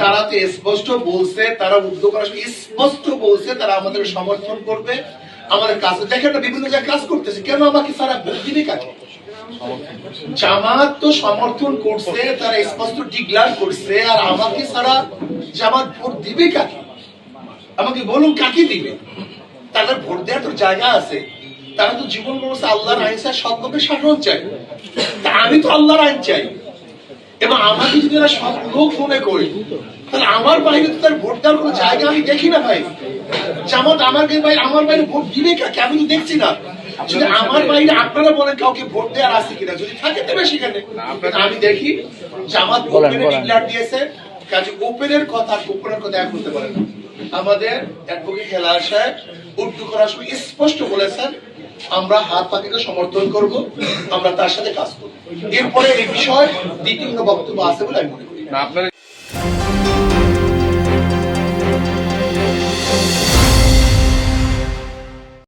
তারা তো স্পষ্ট বলছে, তারা উদ্যোগ স্পষ্ট বলছে, তারা আমাদের সমর্থন করবে, আমাদের কাছে দেখেন না বিভিন্ন জায়গায় কাজ করতেছে। কেন আমাকে সারা দিবে কাকে? জামাত তো সমর্থন করছে, তারা স্পষ্ট ডিক্লার করছে, আর আমাকে সারা জামাত ভোট দিবে কাকে? আমাকে বলুন কাকে দিবে? তাদের ভোট দেওয়ার তো জায়গা আছে। তারা তো জীবন ব্যবস্থা আল্লাহর আইন চায় সৎভাবে শাসন চাই। আমি তো আল্লাহর আইন চাই। এবং আমাকে যদি এরা সব লোক মনে করি তাহলে আমার বাইরে তো তার ভোট দেওয়ার কোনো জায়গা আমি দেখি না ভাই। জামাত আমাকে বাইরে আমার বাইরে ভোট দিবে কাকে আমি তো দেখছি না। যদি আমার বাইরে আপনারা বলেন কাউকে ভোট দেওয়ার আছে কিনা যদি থাকে দেবে সেখানে। আমি দেখি জামাত ওপেনে ডিক্লার দিয়েছে কাজে ওপেনের কথা গোপনের কথা এক করতে পারে না আমাদের অ্যাডভোকেট খেলা সাহেব উর্দু করার সময় স্পষ্ট বলেছেন আমরা হাত পাখিকে সমর্থন করব, আমরা তার সাথে কাজ করব। এরপরে এই বিষয়ে দ্বিতীয় বক্তব্য আছে বলে আমি মনে করি।